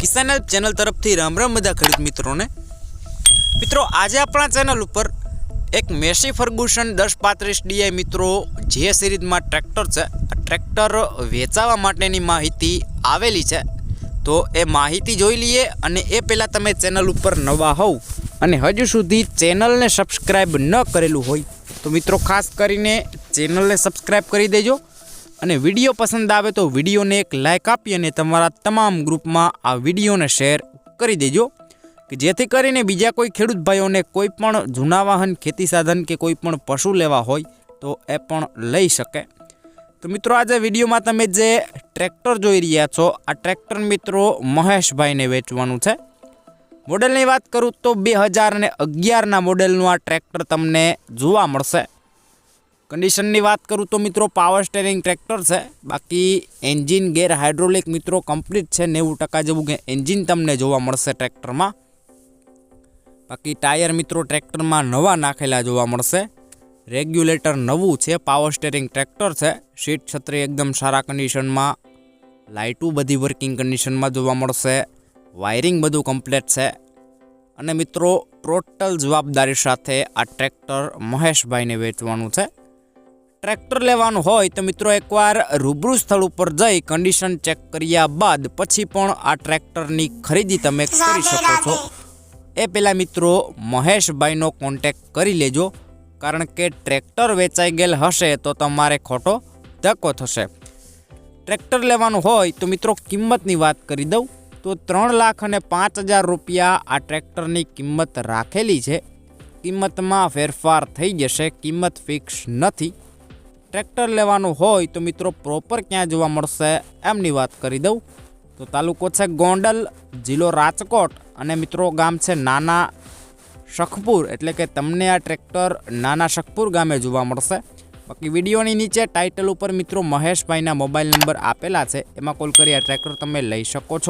કિસાન channel તરફથી રામ રામ બધા ખેડૂત મિત્રોને. મિત્રો, આજે આપણા ચેનલ ઉપર એક મેસી ફર્ગુસન દસ પાંત્રીસ ડીઆઈ મિત્રો જે સિરીઝમાં ટ્રેક્ટર છે ટ્રેક્ટર વેચાવા માટેની માહિતી આવેલી છે. તો એ માહિતી જોઈ લઈએ અને એ પહેલાં તમે ચેનલ ઉપર નવા હોવ અને હજુ સુધી ચેનલને સબસ્ક્રાઈબ ન કરેલું હોય તો મિત્રો, ખાસ કરીને ચેનલને સબસ્ક્રાઈબ કરી દેજો. અને વીડિયો પસંદ આવે તો વિડીયોને એક લાઇક આપી અને તમારા તમામ ગ્રુપમાં આ વિડીયોને શેર કરી દેજો, કે જેથી કરીને બીજા કોઈ ખેડૂત ભાઈઓને કોઈ પણ જૂના વાહન, ખેતી સાધન કે કોઈ પણ પશુ લેવા હોય તો એ પણ લઈ શકે. તો મિત્રો, આજે વિડીયોમાં તમે જે ટ્રેક્ટર જોઈ રહ્યા છો, આ ટ્રેક્ટર મિત્રો મહેશભાઈને વેચવાનું છે. મોડેલની વાત કરું તો બે હજાર અને અગિયારના મોડેલનું આ ટ્રેક્ટર તમને જોવા મળશે. કન્ડિશનની વાત કરું તો મિત્રો પાવર સ્ટેરિંગ ટ્રેક્ટર છે. બાકી એન્જિન ગેર હાઇડ્રોલિક મિત્રો કમ્પ્લીટ છે. નેવું ટકા જેવું કે એન્જિન તમને જોવા મળશે ટ્રેક્ટરમાં બાકી ટાયર મિત્રો ટ્રેક્ટરમાં નવા નાખેલા જોવા મળશે. રેગ્યુલેટર નવું છે પાવર સ્ટેરિંગ ટ્રેક્ટર છે. સીટ છત્રી એકદમ સારા કન્ડિશનમાં લાઇટું બધી વર્કિંગ કન્ડિશનમાં જોવા મળશે. વાયરિંગ બધું કમ્પ્લીટ છે. અને મિત્રો ટોટલ જવાબદારી સાથે આ ટ્રેક્ટર મહેશભાઈને વેચવાનું છે. ટ્રેક્ટર લેવાનું હોય તો મિત્રો એકવાર રૂબરૂ સ્થળ ઉપર જઈ કન્ડિશન ચેક કર્યા બાદ પછી પણ આ ટ્રેક્ટરની ખરીદી તમે કરી શકો છો. એ પહેલાં મિત્રો મહેશભાઈનો કોન્ટેક કરી લેજો કારણ કે ટ્રેક્ટર વેચાઈ ગયેલ હશે તો તમારે ખોટો ધક્કો થશે. ટ્રેક્ટર લેવાનું હોય તો મિત્રો કિંમતની વાત કરી દઉં તો ત્રણ લાખ અને પાંચ હજાર રૂપિયા આ ટ્રેક્ટરની કિંમત રાખેલી છે. કિંમતમાં ફેરફાર થઈ જશે કિંમત ફિક્સ નથી. ટ્રેક્ટર લેવાનું હોય તો મિત્રો પ્રોપર ક્યાં જોવા મળશે એમની વાત કરી દઉં. તો તાલુકો છે ગોંડલ, જિલ્લો રાજકોટ અને મિત્રો ગામ છે નાના શખપુર એટલે કે તમને આ ટ્રેક્ટર નાના શખપુર ગામે જોવા મળશે. બાકી વિડીયોની નીચે ટાઇટલ ઉપર મિત્રો મહેશભાઈના મોબાઈલ નંબર આપેલા છે. એમાં કોલ કરી આ ટ્રેક્ટર તમે લઈ શકો છો.